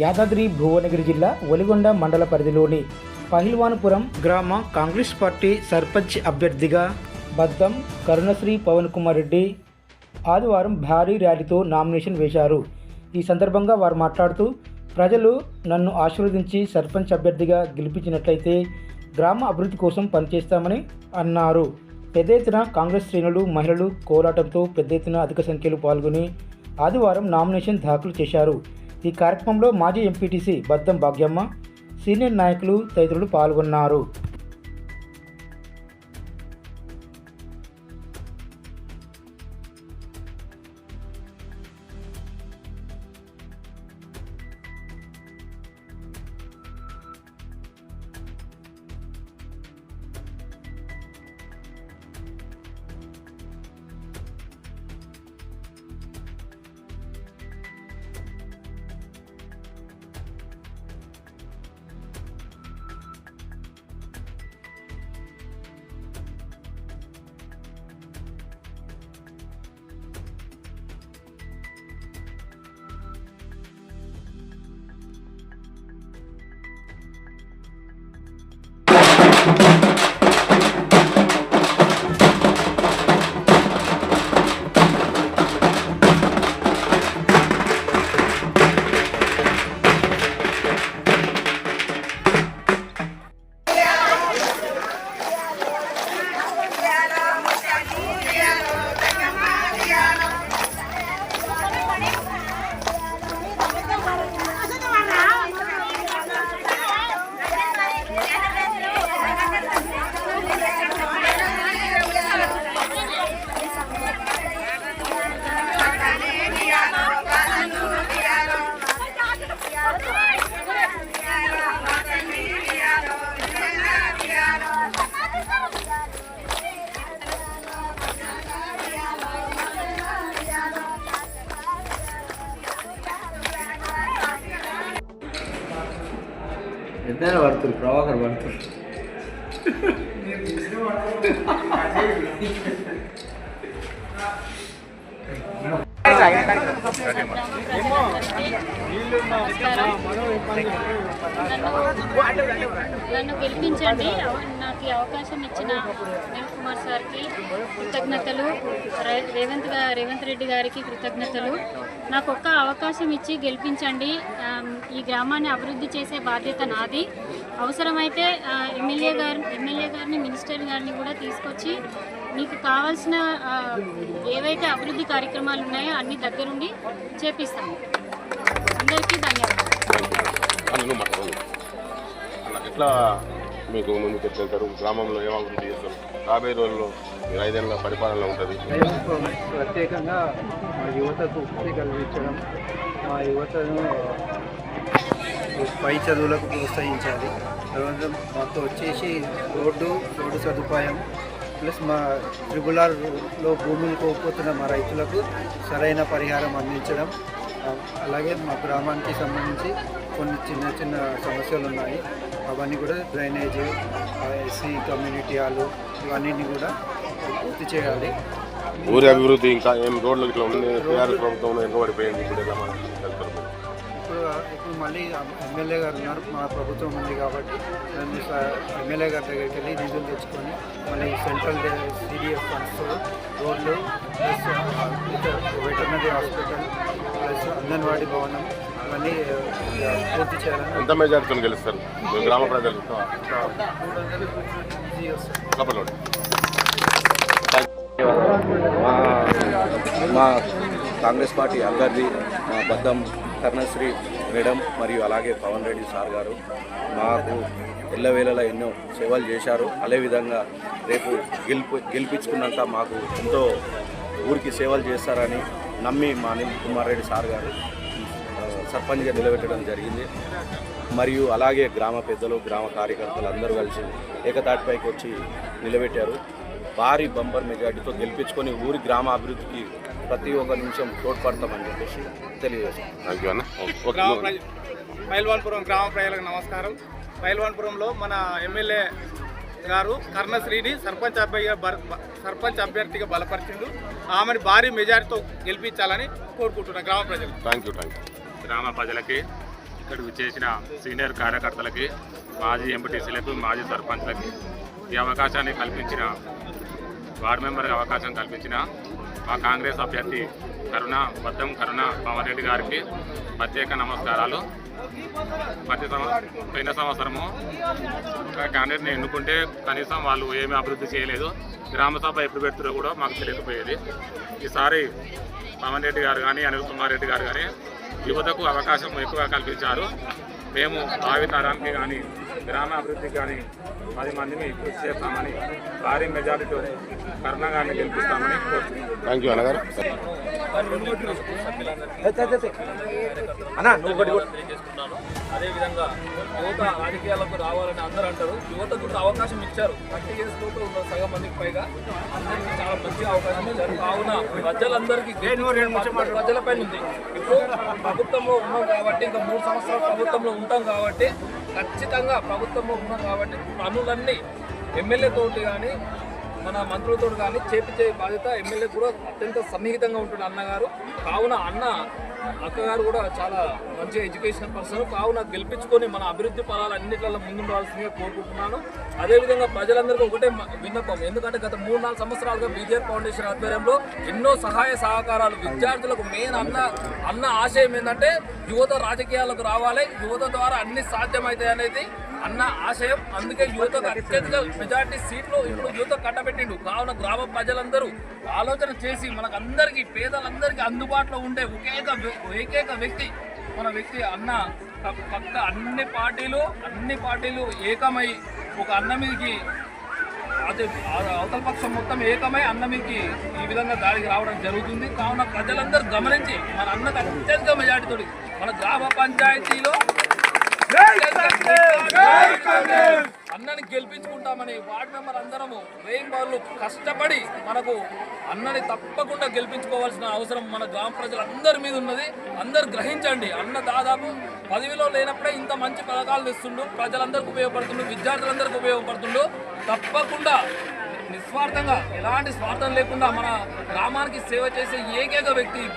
యాదాద్రి భువనగిరి జిల్లా ఒలిగొండ మండల పరిధిలోని పహిల్వానపురం గ్రామ కాంగ్రెస్ పార్టీ సర్పంచ్ అభ్యర్థిగా బద్దం కరుణశ్రీ పవన్ కుమార్ రెడ్డి ఆదివారం భారీ ర్యాలీతో నామినేషన్ వేశారు. ఈ సందర్భంగా వారు మాట్లాడుతూ ప్రజలు నన్ను ఆశీర్వదించి సర్పంచ్ అభ్యర్థిగా గెలిపించినట్లయితే గ్రామ అభివృద్ధి కోసం పనిచేస్తామని అన్నారు. పెద్ద ఎత్తున కాంగ్రెస్ శ్రేణులు మహిళలు కోలాటంతో పెద్ద ఎత్తున అధిక సంఖ్యలో పాల్గొని ఆదివారం నామినేషన్ దాఖలు చేశారు. ఈ కార్యక్రమంలో మాజీ ఎంపీటీసీ బద్దం భాగ్యమ్మ సీనియర్ నాయకులు తదితరులు పాల్గొన్నారు. என்ன வருத்தர் பிரபாகர் வருத்தர் నన్ను గెలిపించండి. నాకు అవకాశం ఇచ్చిన అనిల్ కుమార్ సార్కి కృతజ్ఞతలు రేవంత్ రేవంత్ రెడ్డి గారికి కృతజ్ఞతలు. నాకు ఒక్క అవకాశం ఇచ్చి గెలిపించండి. ఈ గ్రామాన్ని అభివృద్ధి చేసే బాధ్యత నాది. అవసరమైతే ఎమ్మెల్యే గారు ఎమ్మెల్యే గారిని మినిస్టర్ గారిని కూడా తీసుకొచ్చి మీకు కావాల్సిన ఏవైతే అభివృద్ధి కార్యక్రమాలు ఉన్నాయో అన్ని దగ్గరుండి చేపిస్తాను అందరికీ ధన్యవాదాలు. ఎట్లా మీకు ముందుకు ఎట్లా గ్రామంలో ఏం అభివృద్ధి చేస్తారు? రాబోయే రోజుల్లో మీరు ఐదేళ్ళ పరిపాలన ఉంటుంది ప్రత్యేకంగా మా యువతకు ఉపాధి కలిగించడం మా యువతను పై చదువులకు ప్రోత్సహించాలి. తర్వాత మాకు వచ్చేసి రోడ్డు రోడ్డు సదుపాయం ప్లస్ మా ట్రిబుల్ ఆర్లో భూములు కోల్పోతున్న మా రైతులకు సరైన పరిహారం అందించడం అలాగే మా గ్రామానికి సంబంధించి కొన్ని చిన్న చిన్న సమస్యలు ఉన్నాయి. అవన్నీ కూడా డ్రైనేజ్ ఎస్సీ కమ్యూనిటీ హాలు ఇవన్నీ కూడా పూర్తి చేయాలి. ఊరి అభివృద్ధి ఇంకా ఏం రోడ్లు ఇట్లా టీఆర్ఎస్ ప్రభుత్వం వెనుకబడిపోయింది ఇప్పుడు ఇప్పుడు ఇప్పుడు మళ్ళీ ఎమ్మెల్యే గారు ఉన్నారు మా ప్రభుత్వం ఉంది కాబట్టి మేము ఎమ్మెల్యే గారి దగ్గరికి వెళ్ళి నిధులు తెచ్చుకొని మళ్ళీ సెంట్రల్ సిడిఎఫ్ ఫండ్స్ రోడ్లు plus veterinary hospital plus anganwadi భవనం పూర్తి చేయాలని ఎంత మెజార్టీతో గెలుస్తారు? మీ గ్రామ ప్రజలు? మా కాంగ్రెస్ పార్టీ అభ్యర్థి మా బద్దం కర్ణశ్రీ మేడం మరియు అలాగే పవన్ రెడ్డి సార్ గారు మాకు ఎల్లవేళలా ఎన్నో సేవలు చేశారు. అదేవిధంగా రేపు గెలిపి గెలిపించుకున్నాక మాకు ఎంతో ఊరికి సేవలు చేస్తారని నమ్మి మా కుమార్ రెడ్డి సార్ గారు సర్పంచ్గా నిలబెట్టడం జరిగింది. మరియు అలాగే గ్రామ పెద్దలు గ్రామ కార్యకర్తలు అందరూ కలిసి ఏకతాటిపైకి వచ్చి నిలబెట్టారు. భారీ బంపర్ మెజార్టీతో గెలిపించుకొని ఊరి గ్రామ అభివృద్ధికి ప్రతి ఒక్క నిమిషం తోడ్పడతామని చెప్పేసి తెలియజేస్తాం పైల్వాన్పురం గ్రామ ప్రజలకు నమస్కారం. పైల్వాన్పురంలో మన ఎమ్మెల్యే గారు కర్ణశ్రీని సర్పంచ్ అభ్యర్థిగా సర్పంచ్ అభ్యర్థిగా బలపరిచిండు. ఆమెను భారీ మెజారిటీతో గెలిపించాలని కోరుకుంటున్నా గ్రామ ప్రజలు. థ్యాంక్ యూ థ్యాంక్ యూ గ్రామ ప్రజలకి ఇక్కడికి చేసిన సీనియర్ కార్యకర్తలకి మాజీ ఎంపీటీసీలకు మాజీ సర్పంచ్లకి ఈ అవకాశాన్ని కల్పించిన వార్డు మెంబర్కి అవకాశం కల్పించిన మా కాంగ్రెస్ అభ్యర్థి కరుణ బద్దం కరుణ పవన్ రెడ్డి గారికి ప్రత్యేక నమస్కారాలు. ప్రతి సంవత్సరం పోయిన సంవత్సరము ఒక క్యాండిడేట్ని ఎన్నుకుంటే కనీసం వాళ్ళు ఏమీ అభివృద్ధి చేయలేదు. గ్రామ సభ ఎప్పుడు పెడుతురో కూడా మాకు తెలియకపోయేది. ఈసారి పవన్ రెడ్డి గారు కానీ అనిల్ కుమార్ రెడ్డి గారు కానీ యువతకు అవకాశం ఎక్కువగా కల్పించారు. మేము భావి తరానికి కానీ గ్రామ అభివృద్ధికి కానీ పది మందిని కృషి చేస్తామని భారీ మెజారిటీతో కరుణ గారిని గెలిపిస్తామని కోరుతున్నాం. అదేవిధంగా యువత రాజకీయాలకు రావాలని అందరూ అంటారు. యువతకు కూడా అవకాశం ఇచ్చారు. థర్టీ ఇయర్స్ లోపు ఉన్న సగం మందికి పైగా అందరికీ చాలా మంచి అవకాశం ఇచ్చారు. కావున ప్రజలందరికీ ప్రజలపైన ఉంది. ఇప్పుడు ప్రభుత్వంలో ఉన్నాం కాబట్టి ఇంకా మూడు సంవత్సరాలు ప్రభుత్వంలో ఉంటాం కాబట్టి ఖచ్చితంగా ప్రభుత్వంలో ఉన్నాం కాబట్టి పనులన్నీ ఎమ్మెల్యే తోటి కానీ మన మంత్రులతో కానీ చేపించే బాధ్యత ఎమ్మెల్యే కూడా అత్యంత సన్నిహితంగా ఉంటుంది అన్నగారు. కావున అన్న అక్కగారు కూడా చాలా మంచి ఎడ్యుకేషన్ పర్సన్. కావున గెలిపించుకొని మన అభివృద్ధి ఫలాలు అన్నింటిలో ముందుండాల్సిందిగా కోరుకుంటున్నాను. అదేవిధంగా ప్రజలందరికీ ఒకటే విన్నపం. ఎందుకంటే గత మూడు నాలుగు సంవత్సరాలుగా బీజేపీ ఫౌండేషన్ ఆధ్వర్యంలో ఎన్నో సహాయ సహకారాలు విద్యార్థులకు మెయిన్ అన్న అన్న ఆశయం ఏంటంటే యువత రాజకీయాలకు రావాలి. యువత ద్వారా అన్ని సాధ్యమవుతాయి అనేది అన్న ఆశయం. అందుకే యువతకు అత్యధిక మెజార్టీ సీట్లు ఇప్పుడు యువత కట్టబెట్టిండు. కావున గ్రామ ప్రజలందరూ ఆలోచన చేసి మనకందరికీ పేదలందరికీ అందుబాటులో ఉండే ఒకేక ఏకైక వ్యక్తి మన వ్యక్తి అన్న. పక్క అన్ని పార్టీలు అన్ని పార్టీలు ఏకమై ఒక అన్న మీదకి అదే అవతల పక్షం మొత్తం ఏకమై అన్న మీదకి ఈ విధంగా దాడికి రావడం జరుగుతుంది. కావున ప్రజలందరూ గమనించి మన అన్నకు అత్యధిక మెజార్టీతో మన గ్రామ పంచాయతీలో అన్నని గెలిపించుకుంటామని వార్డు మెంబర్ అందరము వేయింగ్ బార్లు కష్టపడి మనకు అన్నని తప్పకుండా గెలిపించుకోవాల్సిన అవసరం మన గ్రామ ప్రజలందరి మీద ఉన్నది. అందరు గ్రహించండి అన్న దాదాపు పదవిలో లేనప్పుడే ఇంత మంచి పథకాలు తెస్తుండు ప్రజలందరికీ ఉపయోగపడుతుండు విద్యార్థులందరికీ ఉపయోగపడుతుండు. తప్పకుండా నిస్వార్థంగా ఎలాంటి స్వార్థం లేకుండా మన గ్రామానికి సేవ చేసే ఏకైక వ్యక్తి